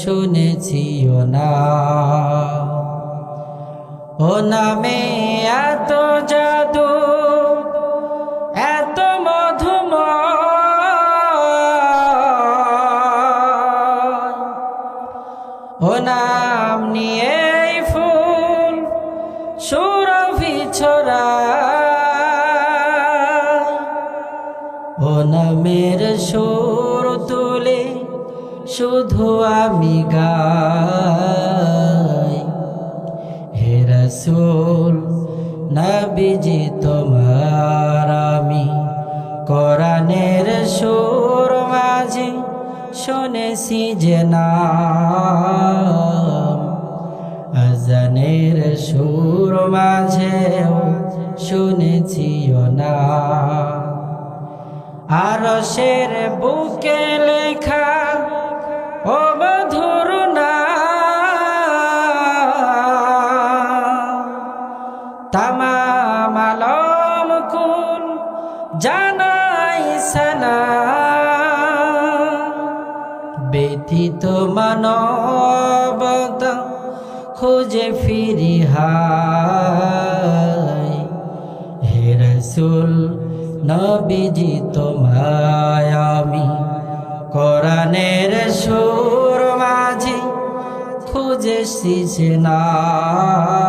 শুনেছি ও না। ও নামে এত জাদু, এত মধুম ও নাম নিয়ে ফুল সুরভি ছড়া। ও নামের সুর তুলে শুধু আমি গাই। হে রসুল, নবীজি তোমার আমি। কোরআনের সুর মাঝে শুনেছি যে নাম। আজানের সুর মাঝেও শুনেছি না। আর শের বুকে লেখা জানাই সালা ব্যথিত মানবতা খুঁজে ফিরি হায়। হে রসুল, নবীজি তোমায় আমি সুর মাঝে খুঁজে শিশে নাম।